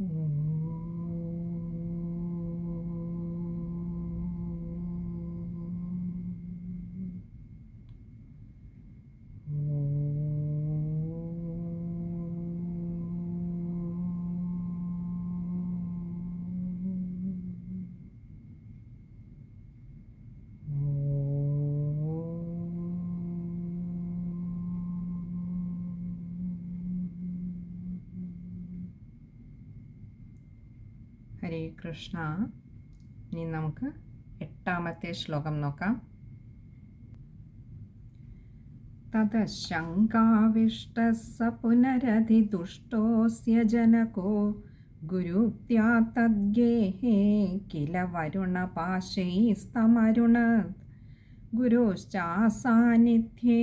Mm. Krishna ഇനി നമുക്ക് എട്ടാമത്തെ ശ്ലോകം നോക്കാം. തതശങ്കാവിഷ്ട സ പുനരധിദുഷ്ടോസ്യ ജനകോ ഗുരുക്യാ തദ്ഗേഹേ കില സ്തമരുണ ഗുരുശ്ചാസാന്നിധ്യേ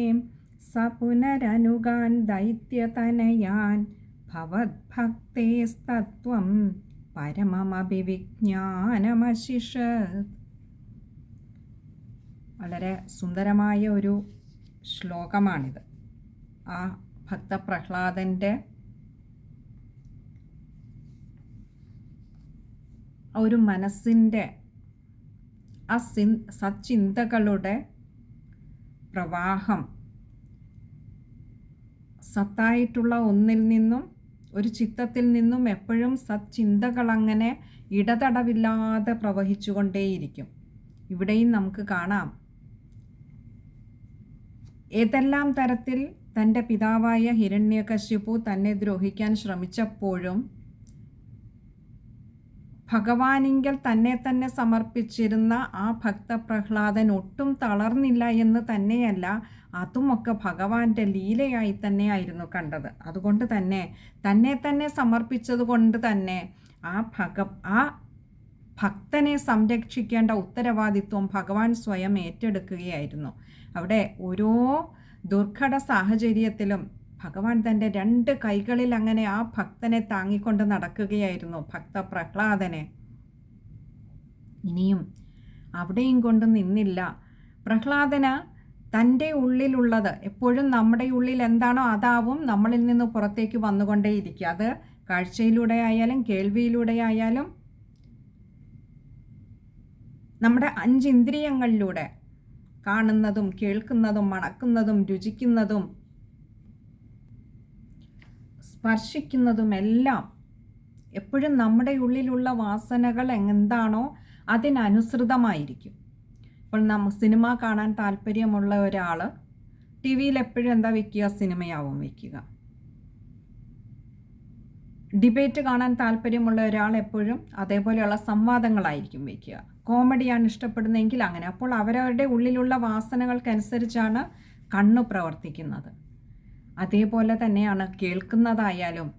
സ പുനരനുഗാൻ ദൈത്യതനയാൻ ഭവദ്ഭക്തേസ്തത്വം പരമമഭിവിജ്ഞാനമശിഷ. വളരെ സുന്ദരമായ ഒരു ശ്ലോകമാണിത്. ആ ഭക്തപ്രഹ്ലാദന്റെ ഒരു മനസ്സിന്റെ ആ സിൻ സച്ചിന്തകളുടെ പ്രവാഹം സത്തായിട്ടുള്ള ഒന്നിൽ നിന്നും ഒരു ചിത്തത്തിൽ നിന്നും എപ്പോഴും സച്ചിന്തകളങ്ങനെ ഇടതടവില്ലാതെ പ്രവഹിച്ചുകൊണ്ടേയിരിക്കും. ഇവിടെയും നമുക്ക് കാണാം. ഏതെല്ലാം തരത്തിൽ തന്റെ പിതാവായ ഹിരണ്യകശിപു തന്നെ ദ്രോഹിക്കാൻ ശ്രമിച്ചപ്പോഴും ഭഗവാനിങ്കൽ തന്നെ തന്നെ സമർപ്പിച്ചിരുന്ന ആ ഭക്തപ്രഹ്ലാദൻ ഒട്ടും തളർന്നില്ല എന്ന് തന്നെയല്ല അതുമൊക്കെ ഭഗവാന്റെ ലീലയായി തന്നെയായിരുന്നു കണ്ടത്. അതുകൊണ്ട് തന്നെ തന്നെ തന്നെ സമർപ്പിച്ചത് കൊണ്ട് തന്നെ ആ ഭഗ ആ ഭക്തനെ സംരക്ഷിക്കേണ്ട ഉത്തരവാദിത്വം ഭഗവാൻ സ്വയം ഏറ്റെടുക്കുകയായിരുന്നു. അവിടെ ഓരോ ദുർഘട സാഹചര്യത്തിലും ഭഗവാൻ തന്റെ രണ്ട് കൈകളിൽ അങ്ങനെ ആ ഭക്തനെ താങ്ങിക്കൊണ്ട് നടക്കുകയായിരുന്നു ഭക്ത പ്രഹ്ലാദനെ. ഇനിയും അവിടെയും കൊണ്ട് നിന്നില്ല. പ്രഹ്ലാദന തന്റെ ഉള്ളിലുള്ളത്. എപ്പോഴും നമ്മുടെ ഉള്ളിൽ എന്താണോ അതാവും നമ്മളിൽ നിന്ന് പുറത്തേക്ക് വന്നുകൊണ്ടേയിരിക്കുക. അത് കാഴ്ചയിലൂടെ ആയാലും കേൾവിയിലൂടെ ആയാലും നമ്മുടെ അഞ്ചിന്ദ്രിയങ്ങളിലൂടെ കാണുന്നതും കേൾക്കുന്നതും മണക്കുന്നതും രുചിക്കുന്നതും സ്പർശിക്കുന്നതുമെല്ലാം എപ്പോഴും നമ്മുടെ ഉള്ളിലുള്ള വാസനകൾ എന്താണോ അതിനനുസൃതമായിരിക്കും. ഇപ്പോൾ നമ്മ സിനിമ കാണാൻ താല്പര്യമുള്ള ഒരാൾ ടി വിയിൽ എപ്പോഴും എന്താ വയ്ക്കുക സിനിമയാവും വയ്ക്കുക ഡിബേറ്റ് കാണാൻ താല്പര്യമുള്ള ഒരാൾ എപ്പോഴും അതേപോലെയുള്ള സംവാദങ്ങളായിരിക്കും വയ്ക്കുക കോമഡിയാണ് ഇഷ്ടപ്പെടുന്നതെങ്കിൽ അങ്ങനെ. അപ്പോൾ അവരവരുടെ ഉള്ളിലുള്ള വാസനകൾക്കനുസരിച്ചാണ് കണ്ണ് പ്രവർത്തിക്കുന്നത്. അതേപോലെ തന്നെയാണ് കേൾക്കുന്നതായാലും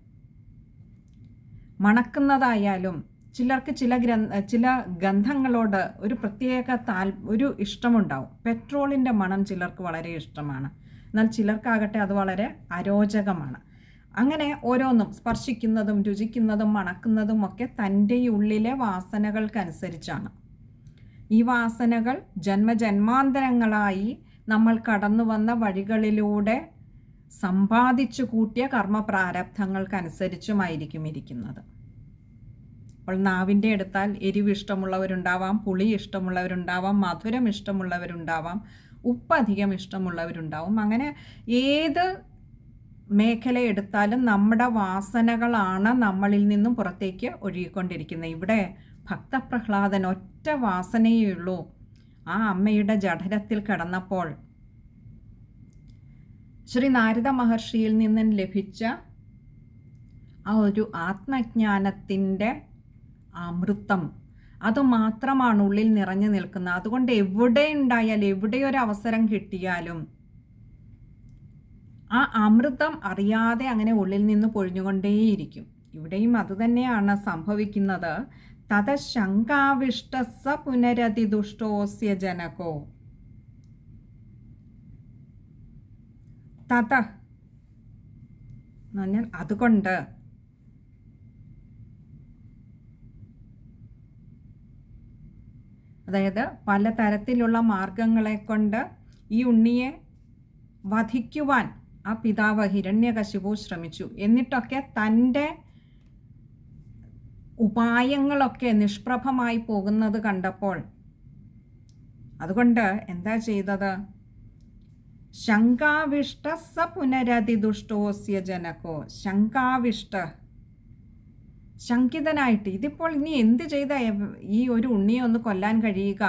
മണക്കുന്നതായാലും ചിലർക്ക് ചില ഗ്രന്ഥ ചില ഗന്ധങ്ങളോട് ഒരു പ്രത്യേക താൽ ഒരു ഇഷ്ടമുണ്ടാവും. പെട്രോളിന്റെ മണം ചിലർക്ക് വളരെ ഇഷ്ടമാണ്. എന്നാൽ ചിലർക്കാകട്ടെ അത് വളരെ അരോചകമാണ്. അങ്ങനെ ഓരോന്നും സ്പർശിക്കുന്നതും രുചിക്കുന്നതും മണക്കുന്നതും ഒക്കെ തന്റെ ഉള്ളിലെ വാസനകൾക്കനുസരിച്ചാണ്. ഈ വാസനകൾ ജന്മജന്മാന്തരങ്ങളായി നമ്മൾ കടന്നു വന്ന വഴികളിലൂടെ സമ്പാദിച്ചു കൂട്ടിയ കർമ്മ പ്രാരബ്ധങ്ങൾക്കനുസരിച്ചുമായിരിക്കും ഇരിക്കുന്നത്. അപ്പോൾ നാവിന്റെ എടുത്താൽ എരിവ് ഇഷ്ടമുള്ളവരുണ്ടാവാം പുളി ഇഷ്ടമുള്ളവരുണ്ടാവാം മധുരം ഇഷ്ടമുള്ളവരുണ്ടാവാം ഉപ്പ് അധികം ഇഷ്ടമുള്ളവരുണ്ടാവും. അങ്ങനെ ഏത് മേഖല എടുത്താലും നമ്മുടെ വാസനകളാണ് നമ്മളിൽ നിന്നും പുറത്തേക്ക് ഒഴുകിക്കൊണ്ടിരിക്കുന്നത്. ഇവിടെ ഭക്തപ്രഹ്ലാദൻ ഒറ്റ വാസനയേ ഉള്ളൂ. ആ അമ്മയുടെ ജഠരത്തിൽ കിടന്നപ്പോൾ ശ്രീ നാരദ മഹർഷിയിൽ നിന്നും ലഭിച്ച ആ ഒരു ആത്മജ്ഞാനത്തിന്റെ അമൃതം. അത് മാത്രമാണ് ഉള്ളിൽ നിറഞ്ഞു നിൽക്കുന്നത്. അതുകൊണ്ട് എവിടെ ഉണ്ടായാലും എവിടെ ഒരു അവസരം കിട്ടിയാലും ആ അമൃതം അറിയാതെ അങ്ങനെ ഉള്ളിൽ നിന്ന് പൊഴിഞ്ഞുകൊണ്ടേയിരിക്കും. ഇവിടെയും അതുതന്നെയാണ് സംഭവിക്കുന്നത്. തത ശങ്കാവിഷ്ടസ പുനരതിദുഷ്ടോസ്യ ജനകോ. തത എന്ന് പറഞ്ഞാൽ അതുകൊണ്ട്. അതായത് പലതരത്തിലുള്ള മാർഗങ്ങളെ കൊണ്ട് ഈ ഉണ്ണിയെ വധിക്കുവാൻ ആ പിതാവ് ഹിരണ്യകശിപു ശ്രമിച്ചു. എന്നിട്ടൊക്കെ തന്റെ ഉപായങ്ങളൊക്കെ നിഷ്പ്രഭമായി പോകുന്നത് കണ്ടപ്പോൾ അതുകൊണ്ട് എന്താ ചെയ്തത്? ശങ്കാവിഷ്ട സ പുനരതിദുഷ്ടോസ്യ ജനകോ. ശങ്കാവിഷ്ട. ശങ്കിതനായിട്ട് ഇതിപ്പോൾ ഇനി എന്ത് ചെയ്ത ഈ ഒരു ഉണ്ണിയെ ഒന്ന് കൊല്ലാൻ കഴിയുക?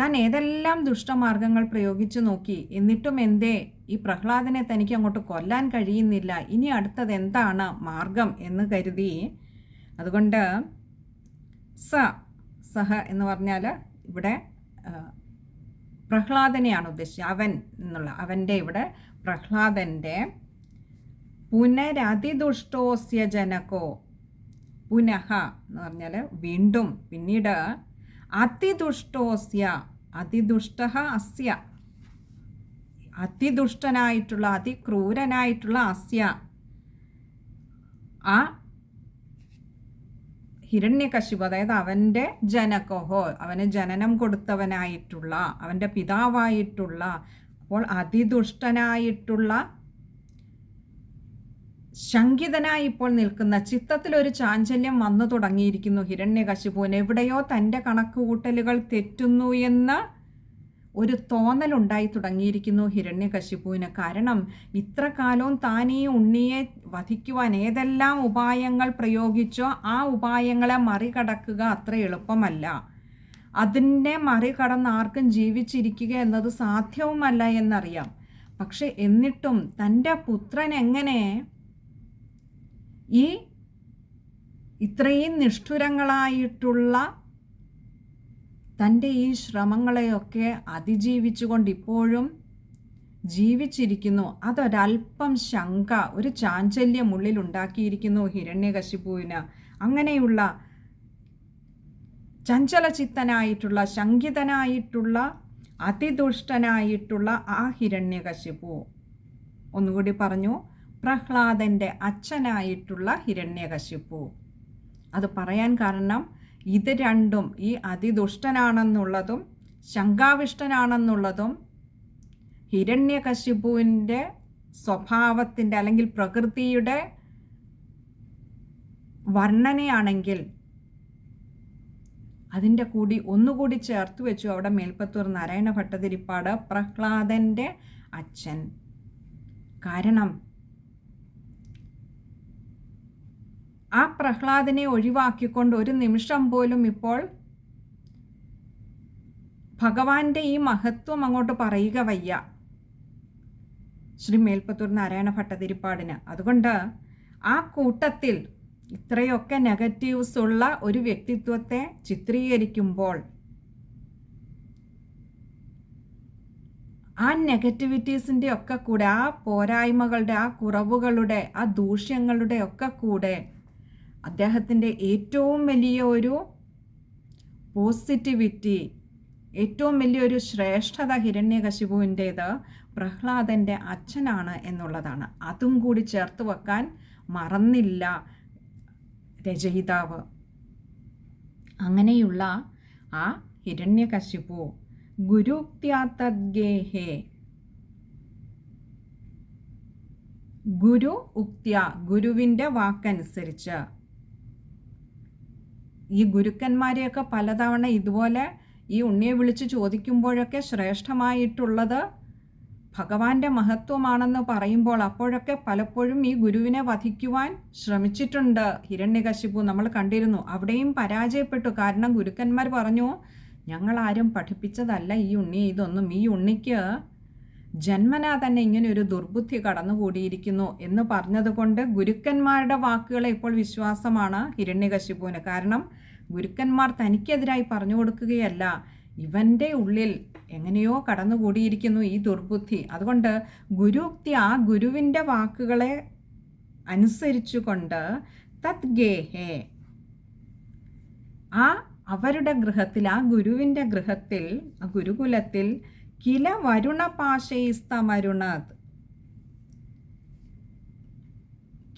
താൻ ഏതെല്ലാം ദുഷ്ടമാർഗങ്ങൾ പ്രയോഗിച്ചു നോക്കി? എന്നിട്ടും എന്തേ? ഈ പ്രഹ്ലാദനെ തനിക്ക് അങ്ങോട്ട് കൊല്ലാൻ കഴിയുന്നില്ല. ഇനി അടുത്തത് എന്താണ് മാർഗം എന്ന് കരുതി. അതുകൊണ്ട് സ സഹ എന്ന് പറഞ്ഞാൽ ഇവിടെ പ്രഹ്ലാദനെയാണ് ഉദ്ദേശിച്ചത്. അവൻ എന്നുള്ള അവന്റെ ഇവിടെ പ്രഹ്ലാദന്റെ പുനരതിദുഷ്ടോസ്യ ജനകോ പുനഃ എന്ന് പറഞ്ഞാൽ വീണ്ടും പിന്നീട് അതിദുഷ്ടോസ്യ അതിദുഷ്ട അസ്യ അതിദുഷ്ടനായിട്ടുള്ള അതിക്രൂരനായിട്ടുള്ള അസ്യ. ആ ഹിരണ്യകശിപു അതായത് അവന്റെ ജനകോഹോ അവന് ജനനം കൊടുത്തവനായിട്ടുള്ള അവന്റെ പിതാവായിട്ടുള്ള അപ്പോൾ അതിദുഷ്ടനായിട്ടുള്ള ശങ്കിതനായി ഇപ്പോൾ നിൽക്കുന്ന ചിത്തത്തിൽ ഒരു ചാഞ്ചല്യം വന്നു തുടങ്ങിയിരിക്കുന്നു ഹിരണ്യകശിപുവിന്. എവിടെയോ തന്റെ കണക്കുകൂട്ടലുകൾ തെറ്റുന്നു എന്ന് ഒരു തോന്നലുണ്ടായി തുടങ്ങിയിരിക്കുന്നു ഹിരണ്യകശിപുവിന് കാരണം ഇത്ര കാലവും താൻ ഈ ഉണ്ണിയെ വധിക്കുവാൻ ഏതെല്ലാം ഉപായങ്ങൾ പ്രയോഗിച്ചോ ആ ഉപായങ്ങളെ മറികടക്കുക അത്ര എളുപ്പമല്ല. അതിനെ മറികടന്ന് ആർക്കും ജീവിച്ചിരിക്കുക എന്നത് സാധ്യവുമല്ല എന്നറിയാം. പക്ഷെ എന്നിട്ടും തന്റെ പുത്രൻ എങ്ങനെ ഈ ഇത്രയും നിഷ്ഠുരങ്ങളായിട്ടുള്ള തന്റെ ഈ ശ്രമങ്ങളെയൊക്കെ അതിജീവിച്ചുകൊണ്ട് ഇപ്പോഴും ജീവിച്ചിരിക്കുന്നു. അതൊരൽപ്പം ശങ്ക ഒരു ചാഞ്ചല്യം ഉള്ളിൽ ഉണ്ടാക്കിയിരിക്കുന്നു ഹിരണ്യകശിപുവിന് അങ്ങനെയുള്ള ചഞ്ചലചിത്തനായിട്ടുള്ള ശങ്കിതനായിട്ടുള്ള അതിദുഷ്ടനായിട്ടുള്ള ആ ഹിരണ്യകശിപു ഒന്നുകൂടി പറഞ്ഞു പ്രഹ്ലാദന്റെ അച്ഛനായിട്ടുള്ള ഹിരണ്യകശിപു അത് പറയാൻ കാരണം ഇത് രണ്ടും ഈ അതിദുഷ്ടനാണെന്നുള്ളതും ശങ്കാവിഷ്ടനാണെന്നുള്ളതും ഹിരണ്യകശിപുവിന്റെ സ്വഭാവത്തിന്റെ അല്ലെങ്കിൽ പ്രകൃതിയുടെ വർണനയാണെങ്കിൽ അതിന്റെ കൂടി ഒന്നുകൂടി ചേർത്ത് വെച്ചു അവിടെ മേൽപ്പത്തൂർ നാരായണ ഭട്ടതിരിപ്പാട് പ്രഹ്ലാദന്റെ അച്ഛൻ. കാരണം ആ പ്രഹ്ലാദനെ ഒഴിവാക്കിക്കൊണ്ട് ഒരു നിമിഷം പോലും ഇപ്പോൾ ഭഗവാന്റെ ഈ മഹത്വം അങ്ങോട്ട് പറയുക വയ്യ. ശ്രീ മേൽപ്പത്തൂർ നാരായണ ഭട്ടതിരിപ്പാടിന്. അതുകൊണ്ട് ആ കൂട്ടത്തിൽ ഇത്രയൊക്കെ നെഗറ്റീവ്സ് ഉള്ള ഒരു വ്യക്തിത്വത്തെ ചിത്രീകരിക്കുമ്പോൾ ആ നെഗറ്റിവിറ്റീസിന്റെ ഒക്കെ കൂടെ ആ പോരായ്മകളുടെ ആ കുറവുകളുടെ ആ ദൂഷ്യങ്ങളുടെ ഒക്കെ കൂടെ അദ്ദേഹത്തിന്റെ ഏറ്റവും വലിയ ഒരു പോസിറ്റിവിറ്റി ഏറ്റവും വലിയൊരു ശ്രേഷ്ഠത ഹിരണ്യകശിപുവിന്റേത് പ്രഹ്ലാദന്റെ അച്ഛനാണ് എന്നുള്ളതാണ്. അതും കൂടി ചേർത്ത് വെക്കാൻ മറന്നില്ല രചയിതാവ്. അങ്ങനെയുള്ള ആ ഹിരണ്യകശിപു ഗുരുക്ത്യാതദ്ഗേഹേ ഗുരു ഉക്ത്യ ഗുരുവിന്റെ വാക്കനുസരിച്ച് ഈ ഗുരുക്കന്മാരെയൊക്കെ പലതവണ ഇതുപോലെ ഈ ഉണ്ണിയെ വിളിച്ച് ചോദിക്കുമ്പോഴൊക്കെ ശ്രേഷ്ഠമായിട്ടുള്ളത് ഭഗവാന്റെ മഹത്വമാണെന്ന് പറയുമ്പോൾ അപ്പോഴൊക്കെ പലപ്പോഴും ഈ ഗുരുവിനെ വധിക്കുവാൻ ശ്രമിച്ചിട്ടുണ്ട് ഹിരണ്യകശിപു. നമ്മൾ കണ്ടിരുന്നു അവിടെയും പരാജയപ്പെട്ടു. കാരണം ഗുരുക്കന്മാർ പറഞ്ഞു ഞങ്ങളാരും പഠിപ്പിച്ചതല്ല ഈ ഉണ്ണി ഇതൊന്നും. ഈ ഉണ്ണിക്ക് ജന്മനാ തന്നെ ഇങ്ങനെ ഒരു ദുർബുദ്ധി കടന്നുകൂടിയിരിക്കുന്നു എന്ന് പറഞ്ഞതുകൊണ്ട് ഗുരുക്കന്മാരുടെ വാക്കുകളെ ഇപ്പോൾ വിശ്വാസമാണ് ഹിരണ്യകശിപുവിന് കാരണം ഗുരുക്കന്മാർ തനിക്കെതിരായി പറഞ്ഞു കൊടുക്കുകയല്ല. ഇവന്റെ ഉള്ളിൽ എങ്ങനെയോ കടന്നുകൂടിയിരിക്കുന്നു ഈ ദുർബുദ്ധി. അതുകൊണ്ട് ഗുരുക്തി ആ ഗുരുവിന്റെ വാക്കുകളെ അനുസരിച്ചുകൊണ്ട് തത് ഗേഹേ. ആ അവരുടെ ഗൃഹത്തിൽ ആ ഗുരുവിന്റെ ഗൃഹത്തിൽ ആ ഗുരുകുലത്തിൽ കില വരുണപാശയിസ്തമരുണത്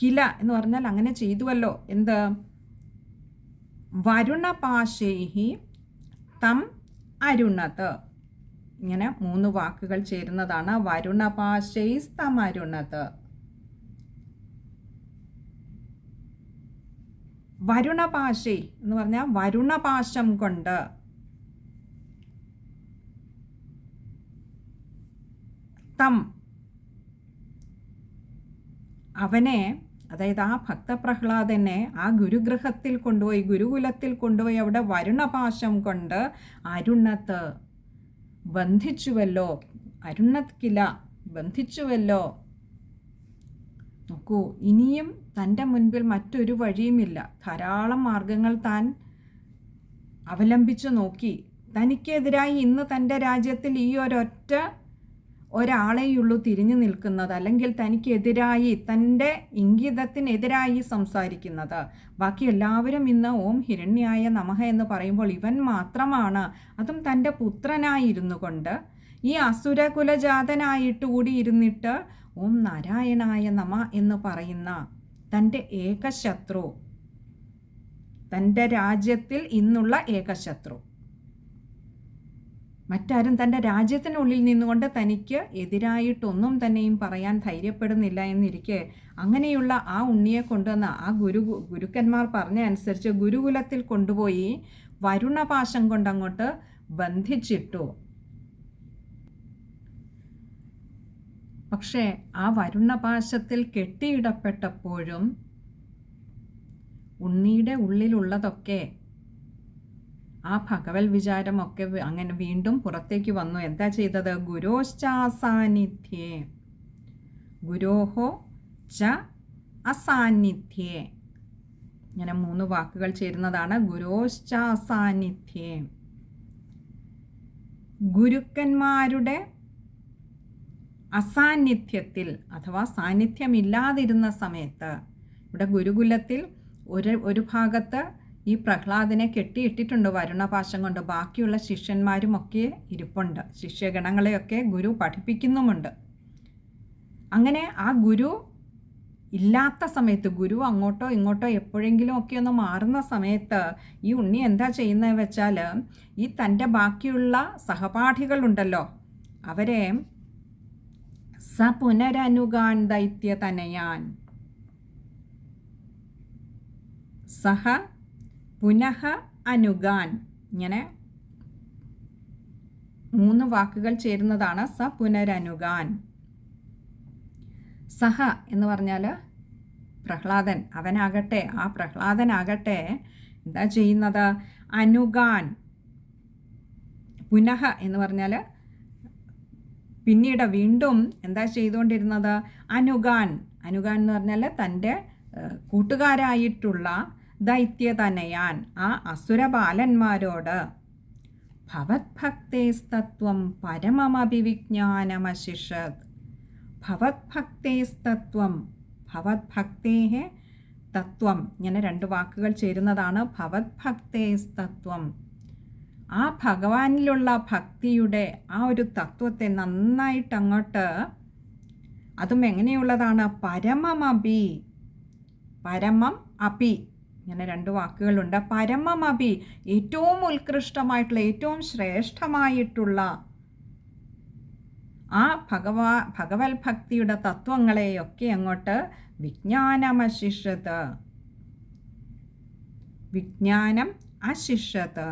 കില എന്ന് പറഞ്ഞാൽ അങ്ങനെ ചെയ്തുവല്ലോ. എന്ത്? വരുണപാശൈഹി തം അരുണത്. ഇങ്ങനെ മൂന്ന് വാക്കുകൾ ചേരുന്നതാണ് വരുണപാശൈസ്തമരുണത് വരുണപാശൈ എന്ന് പറഞ്ഞാൽ വരുണപാശം കൊണ്ട്. തം അവനെ അതായത് ആ ഭക്തപ്രഹ്ലാദനെ ആ ഗുരുഗ്രഹത്തിൽ കൊണ്ടുപോയി ഗുരുകുലത്തിൽ കൊണ്ടുപോയി അവിടെ വരുണപാശം കൊണ്ട് അരുണത്ത് ബന്ധിച്ചുവല്ലോ അരുണത് കില ബന്ധിച്ചുവല്ലോ. നോക്കൂ ഇനിയും തന്റെ മുൻപിൽ മറ്റൊരു വഴിയുമില്ല. ധാരാളം മാർഗങ്ങൾ താൻ അവലംബിച്ചു നോക്കി. തനിക്കെതിരായി ഇന്ന് തന്റെ രാജ്യത്തിൽ ഈ ഒരൊറ്റ ഒരാളെയുള്ളൂ തിരിഞ്ഞു നിൽക്കുന്നത് അല്ലെങ്കിൽ തനിക്കെതിരായി തന്റെ ഇംഗിതത്തിനെതിരായി സംസാരിക്കുന്നത്. ബാക്കി എല്ലാവരും ഇന്ന് ഓം ഹിരണ്യായ നമഹ എന്ന് പറയുമ്പോൾ ഇവൻ മാത്രമാണ്. അതും തന്റെ പുത്രനായിരുന്നു കൊണ്ട് ഈ അസുരകുലജാതനായിട്ട് കൂടി ഇരുന്നിട്ട് ഓം നാരായണായ നമ എന്ന് പറയുന്ന തന്റെ ഏകശത്രു തന്റെ രാജ്യത്തിൽ ഇന്നുള്ള ഏകശത്രു. മറ്റാരും തന്റെ രാജ്യത്തിനുള്ളിൽ നിന്നുകൊണ്ട് തനിക്ക് എതിരായിട്ടൊന്നും തന്നെയും പറയാൻ ധൈര്യപ്പെടുന്നില്ല എന്നിരിക്കെ അങ്ങനെയുള്ള ആ ഉണ്ണിയെ കൊണ്ടുവന്ന് ആ ഗുരു ഗുരുക്കന്മാർ പറഞ്ഞ അനുസരിച്ച് ഗുരുകുലത്തിൽ കൊണ്ടുപോയി വരുണപാശം കൊണ്ടങ്ങോട്ട് ബന്ധിച്ചിട്ടു. പക്ഷേ ആ വരുണപാശത്തിൽ കെട്ടിയിടപ്പെട്ടപ്പോഴും ഉണ്ണിയുടെ ഉള്ളിലുള്ളതൊക്കെ ആ ഭഗവൽ വിചാരമൊക്കെ അങ്ങനെ വീണ്ടും പുറത്തേക്ക് വന്നു. എന്താ ചെയ്തത്? ഗുരോശ്ചാസാന്നിധ്യേ. ഗുരോഹോ ച അസാന്നിധ്യേ. ഇങ്ങനെ മൂന്ന് വാക്കുകൾ ചേരുന്നതാണ്. ഗുരോശ്ചാസാന്നിധ്യേ. ഗുരുക്കന്മാരുടെ അസാന്നിധ്യത്തിൽ അഥവാ സാന്നിധ്യമില്ലാതിരുന്ന സമയത്ത് ഇവിടെ ഗുരുകുലത്തിൽ ഒരു ഒരു ഭാഗത്ത് ഈ പ്രഹ്ലാദിനെ കെട്ടിയിട്ടിട്ടുണ്ട് വരുണപാശം കൊണ്ട്. ബാക്കിയുള്ള ശിഷ്യന്മാരുമൊക്കെ ഇരിപ്പുണ്ട്. ശിഷ്യഗണങ്ങളെയൊക്കെ ഗുരു പഠിപ്പിക്കുന്നുമുണ്ട്. അങ്ങനെ ആ ഗുരു ഇല്ലാത്ത സമയത്ത് ഗുരു അങ്ങോട്ടോ ഇങ്ങോട്ടോ എപ്പോഴെങ്കിലും ഒക്കെ ഒന്ന് മാറുന്ന സമയത്ത് ഈ ഉണ്ണി എന്താ ചെയ്യുന്നത് വെച്ചാൽ ഈ തന്റെ ബാക്കിയുള്ള സഹപാഠികളുണ്ടല്ലോ അവരെ സ പുനരനുഗാൻ ദൈത്യ തനയാൻ സഹ പുനഃ അനുഗാൻ. ഇങ്ങനെ മൂന്ന് വാക്കുകൾ ചേരുന്നതാണ് സ പുനരനുഗാൻ. സഹ എന്ന് പറഞ്ഞാൽ പ്രഹ്ലാദൻ അവനാകട്ടെ ആ പ്രഹ്ലാദനാകട്ടെ എന്താ ചെയ്യുന്നത്? അനുഗാൻ. പുനഃ എന്ന് പറഞ്ഞാൽ പിന്നീട് വീണ്ടും എന്താ ചെയ്തുകൊണ്ടിരുന്നത്? അനുഗാൻ. അനുഗാൻ എന്ന് പറഞ്ഞാൽ തന്റെ കൂട്ടുകാരായിട്ടുള്ള ദൈത്യതനയാൻ ആ അസുരബാലന്മാരോട് ഭവത്ഭക്തേസ്തത്വം പരമമഭിവിജ്ഞാനമശിഷത്. ഭവത്ഭക്തേസ്തത്വം ഭവത്ഭക്തേഹ തത്വം ഇങ്ങനെ രണ്ട് വാക്കുകൾ ചേരുന്നതാണ് ഭവത്ഭക്തേസ്തത്വം. ആ ഭഗവാനിലുള്ള ഭക്തിയുടെ ആ ഒരു തത്വത്തെ നന്നായിട്ട് അങ്ങോട്ട് അതും എങ്ങനെയുള്ളതാണ്? പരമമപി പരമം അപി ഇങ്ങനെ രണ്ട് വാക്കുകളുണ്ട്. പരമമപി ഏറ്റവും ഉത്കൃഷ്ടമായിട്ടുള്ള ഏറ്റവും ശ്രേഷ്ഠമായിട്ടുള്ള ആ ഭഗവാ ഭഗവത് ഭക്തിയുടെ തത്വങ്ങളെയൊക്കെ അങ്ങോട്ട് വിജ്ഞാനമശിഷത് വിജ്ഞാനം അശിഷത്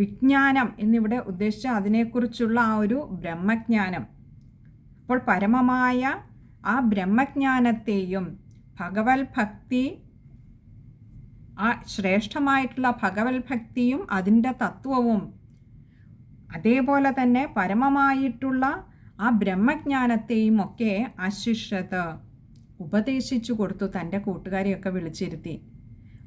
വിജ്ഞാനം എന്നിവിടെ ഉദ്ദേശിച്ച അതിനെക്കുറിച്ചുള്ള ആ ഒരു ബ്രഹ്മജ്ഞാനം. അപ്പോൾ പരമമായ ആ ബ്രഹ്മജ്ഞാനത്തെയും ഭഗവത് ഭക്തി ആ ശ്രേഷ്ഠമായിട്ടുള്ള ഭഗവത് ഭക്തിയും അതിന്റെ തത്വവും അതേപോലെ തന്നെ പരമമായിട്ടുള്ള ആ ബ്രഹ്മജ്ഞാനത്തെയും ഒക്കെ അശിഷത് ഉപദേശിച്ചു കൊടുത്തു തന്റെ കൂട്ടുകാരെയൊക്കെ വിളിച്ചിരുത്തി.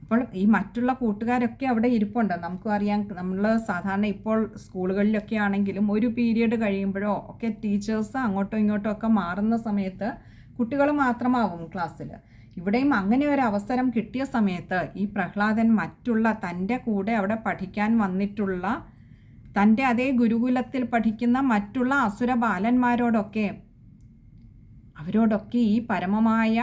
അപ്പോൾ ഈ മറ്റുള്ള കൂട്ടുകാരൊക്കെ അവിടെ ഇരിപ്പുണ്ട്. നമുക്കും അറിയാം നമ്മൾ സാധാരണ ഇപ്പോൾ സ്കൂളുകളിലൊക്കെ ആണെങ്കിലും ഒരു പീരീഡ് കഴിയുമ്പോഴോ ഒക്കെ ടീച്ചേഴ്സ് അങ്ങോട്ടോ ഇങ്ങോട്ടോ ഒക്കെ മാറുന്ന സമയത്ത് കുട്ടികൾ മാത്രമാവും ക്ലാസ്സിൽ ഇവിടെയും അങ്ങനെ ഒരു അവസരം കിട്ടിയ സമയത്ത് ഈ പ്രഹ്ലാദൻ മറ്റുള്ള തന്റെ കൂടെ അവിടെ പഠിക്കാൻ വന്നിട്ടുള്ള തന്റെ അതേ ഗുരുകുലത്തിൽ പഠിക്കുന്ന മറ്റുള്ള അസുര ബാലന്മാരോടൊക്കെ അവരോടൊക്കെ ഈ പരമമായ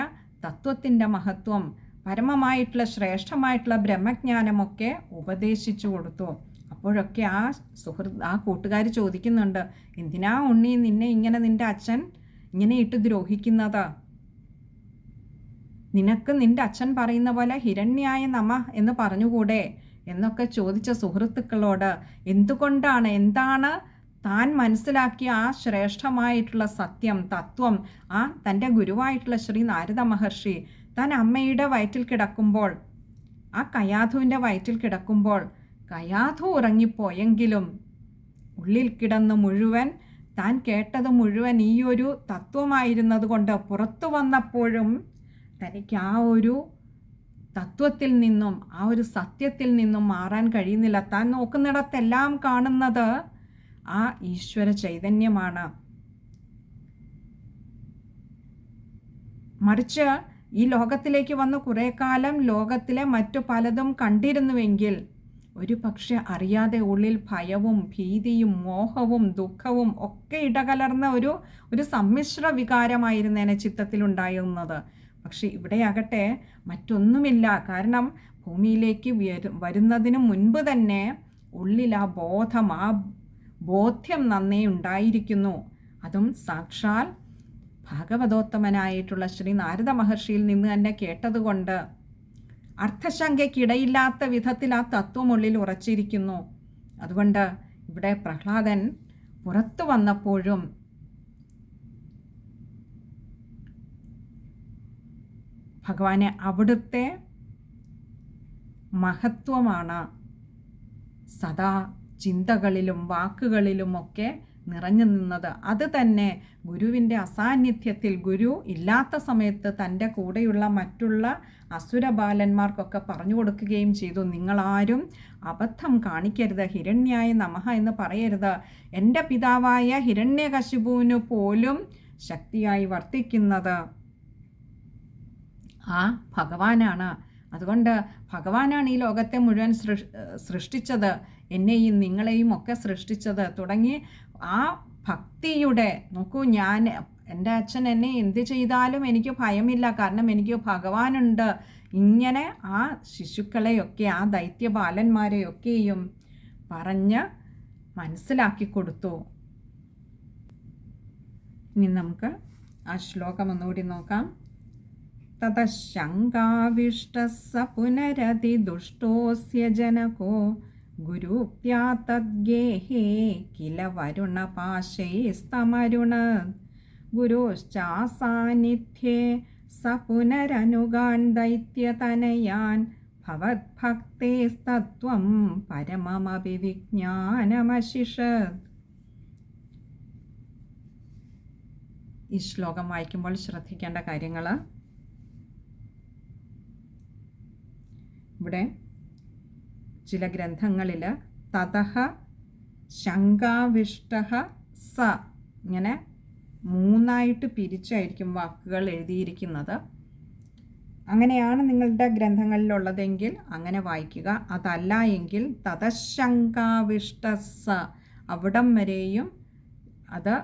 തത്വത്തിന്റെ മഹത്വം പരമമായിട്ടുള്ള ശ്രേഷ്ഠമായിട്ടുള്ള ബ്രഹ്മജ്ഞാനമൊക്കെ ഉപദേശിച്ചു കൊടുത്തു. അപ്പോഴൊക്കെ ആ സുഹൃത്ത് ആ കൂട്ടുകാർ ചോദിക്കുന്നുണ്ട് എന്തിനാ ഉണ്ണി നിന്നെ ഇങ്ങനെ നിന്റെ അച്ഛൻ ഇങ്ങനെ ഇട്ട് ദ്രോഹിക്കുന്നതാ നിനക്ക് നിന്റെ അച്ഛൻ പറയുന്ന പോലെ ഹിരണ്യായ നമ എന്ന് പറഞ്ഞുകൂടെ? എന്നൊക്കെ ചോദിച്ച സുഹൃത്തുക്കളോട് എന്തുകൊണ്ടാണ് എന്താണ് താൻ മനസ്സിലാക്കിയ ആ ശ്രേഷ്ഠമായിട്ടുള്ള സത്യം തത്വം ആ തന്റെ ഗുരുവായിട്ടുള്ള ശ്രീ നാരദ മഹർഷി താൻ അമ്മയുടെ വയറ്റിൽ കിടക്കുമ്പോൾ ആ കയാധുവിന്റെ വയറ്റിൽ കിടക്കുമ്പോൾ കയാധു ഉറങ്ങിപ്പോയെങ്കിലും ഉള്ളിൽ കിടന്ന് മുഴുവൻ താൻ കേട്ടത് മുഴുവൻ ഈ ഒരു തത്വമായിരുന്നത് കൊണ്ട് പുറത്തു വന്നപ്പോഴും തനിക്ക് ആ ഒരു തത്വത്തിൽ നിന്നും ആ ഒരു സത്യത്തിൽ നിന്നും മാറാൻ കഴിയുന്നില്ല. താൻ നോക്കുന്നിടത്തെല്ലാം കാണുന്നത് ആ ഈശ്വര ചൈതന്യമാണ്. മറിച്ച് ഈ ലോകത്തിലേക്ക് വന്ന് കുറേ കാലം ലോകത്തിലെ മറ്റു പലതും കണ്ടിരുന്നുവെങ്കിൽ ഒരു പക്ഷെ അറിയാതെ ഉള്ളിൽ ഭയവും ഭീതിയും മോഹവും ദുഃഖവും ഒക്കെ ഇടകലർന്ന ഒരു ഒരു സമ്മിശ്ര വികാരമായിരുന്നേനെ ചിത്തത്തിലുണ്ടായിരുന്നത്. പക്ഷെ ഇവിടെയാകട്ടെ മറ്റൊന്നുമില്ല. കാരണം ഭൂമിയിലേക്ക് വരുന്നതിന് മുൻപ് തന്നെ ഉള്ളിൽ ആ ബോധം ആ ബോധ്യം നന്നേ ഉണ്ടായിരിക്കുന്നു. അതും സാക്ഷാൽ ഭാഗവതോത്തമനായിട്ടുള്ള ശ്രീ നാരദ മഹർഷിയിൽ നിന്ന് തന്നെ കേട്ടതുകൊണ്ട്. അർത്ഥശങ്കയ്ക്കിടയില്ലാത്ത വിധത്തിൽ ആ തത്വം ഉള്ളിൽ ഉറച്ചിരിക്കുന്നു. അതുകൊണ്ട് ഇവിടെ പ്രഹ്ലാദൻ പുറത്തു വന്നപ്പോഴും ഭഗവാനെ അവിടുത്തെ മഹത്വമാണ്. സദാ ചിന്തകളിലും വാക്കുകളിലുമൊക്കെ നിറഞ്ഞു നിന്നത്. അത് തന്നെ ഗുരുവിന്റെ അസാന്നിധ്യത്തിൽ ഗുരു ഇല്ലാത്ത സമയത്ത് തന്റെ കൂടെയുള്ള മറ്റുള്ള അസുര ബാലന്മാർക്കൊക്കെ പറഞ്ഞു കൊടുക്കുകയും ചെയ്തു. നിങ്ങളാരും അബദ്ധം കാണിക്കരുത് ഹിരണ്യായ നമഹ എന്ന് പറയരുത്. എന്റെ പിതാവായ ഹിരണ്യകശിപുവിന് പോലും ശക്തിയായി വർത്തിക്കുന്നത് ആ ഭഗവാനാണ്. അതുകൊണ്ട് ഭഗവാനാണ് ഈ ലോകത്തെ മുഴുവൻ സൃഷ്ടിച്ചത്. എന്നെയും നിങ്ങളെയും ഒക്കെ സൃഷ്ടിച്ചത്. തുടങ്ങി ആ ഭക്തിയുടെ നോക്കൂ ഞാൻ എന്റെ അച്ഛൻ എന്നെ എന്ത് ചെയ്താലും എനിക്ക് ഭയമില്ല. കാരണം എനിക്ക് ഭഗവാനുണ്ട്. ഇങ്ങനെ ആ ശിശുക്കളെയൊക്കെ ആ ദൈത്യബാലന്മാരെയൊക്കെയും പറഞ്ഞ് മനസ്സിലാക്കി കൊടുത്തു. ഇനി നമുക്ക് ആ ശ്ലോകം ഒന്നുകൂടി നോക്കാം. തതശങ്കാവിഷ്ട സ പുനരതിദുഷ്ടോസ്യ ജനകോ ഗുരുപ്യാ തദ്ഗേഹേ കില വരുണപാശൈസ്തമരുണ ഗുരുശ്ചാസാന്നിധ്യേ സ പുനരനുഗാൻ ദൈത്യതനയാൻ ഭവത്ഭക്തേസ്തത്വം പരമമഭിവിജ്ഞാനമശിഷത്. ഈ ശ്ലോകം വായിക്കുമ്പോൾ ശ്രദ്ധിക്കേണ്ട കാര്യങ്ങൾ ഇവിടെ ചില ഗ്രന്ഥങ്ങളിൽ തതഹ ശങ്കാവിഷ്ട സ ഇങ്ങനെ മൂന്നായിട്ട് പിരിച്ചായിരിക്കും വാക്കുകൾ എഴുതിയിരിക്കുന്നത്. അങ്ങനെയാണ് നിങ്ങളുടെ ഗ്രന്ഥങ്ങളിലുള്ളതെങ്കിൽ അങ്ങനെ വായിക്കുക. അതല്ല എങ്കിൽ തതശങ്കാവിഷ്ട സ അവിടം വരെയും അത്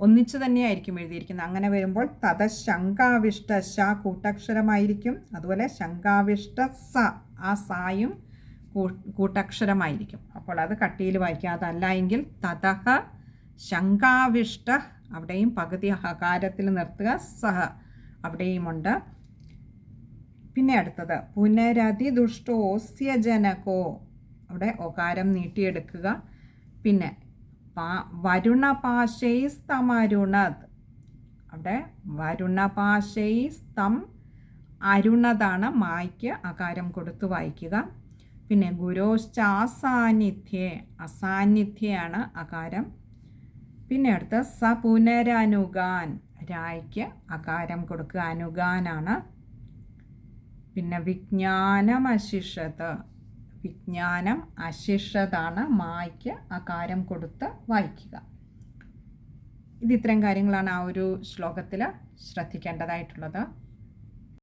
ഒന്നിച്ച് തന്നെയായിരിക്കും എഴുതിയിരിക്കുന്നത്. അങ്ങനെ വരുമ്പോൾ തതശങ്കാവിഷ്ട ശ കൂട്ടക്ഷരമായിരിക്കും. അതുപോലെ ശങ്കാവിഷ്ട സ ആ സായും കൂട്ടക്ഷരമായിരിക്കും. അപ്പോൾ അത് കട്ടിയിൽ വായിക്കുക എങ്കിൽ തതഹ ശങ്കാവിഷ്ട അവിടെയും പകുതി ഹകാരത്തിൽ നിർത്തുക. സഹ അവിടെയുമുണ്ട്. പിന്നെ അടുത്തത് പുനരതി ദുഷ്ടോസ്യ ജനകോ അവിടെ ഒകാരം നീട്ടിയെടുക്കുക. പിന്നെ വരുണപാശൈസ്തമരുണത് അവിടെ വരുണപാശൈസ്തം അരുണതാണ് മായ്ക്ക് അകാരം കൊടുത്തു വായിക്കുക. പിന്നെ ഗുരോശ്ചാസാന്നിധ്യേ അസാന്നിധ്യയാണ് അകാരം. പിന്നെ അടുത്ത സ പുനരനുഗാൻ രായ്ക്ക് അകാരം കൊടുക്കുക അനുഗാനാണ്. പിന്നെ വിജ്ഞാനം അശിഷത് വിജ്ഞാനം അശിഷതാണ് മായ്ക്ക് അകാരം കൊടുത്ത് വായിക്കുക. ഇത് ഇത്രയും കാര്യങ്ങളാണ് ആ ഒരു ശ്ലോകത്തിൽ ശ്രദ്ധിക്കേണ്ടതായിട്ടുള്ളത്.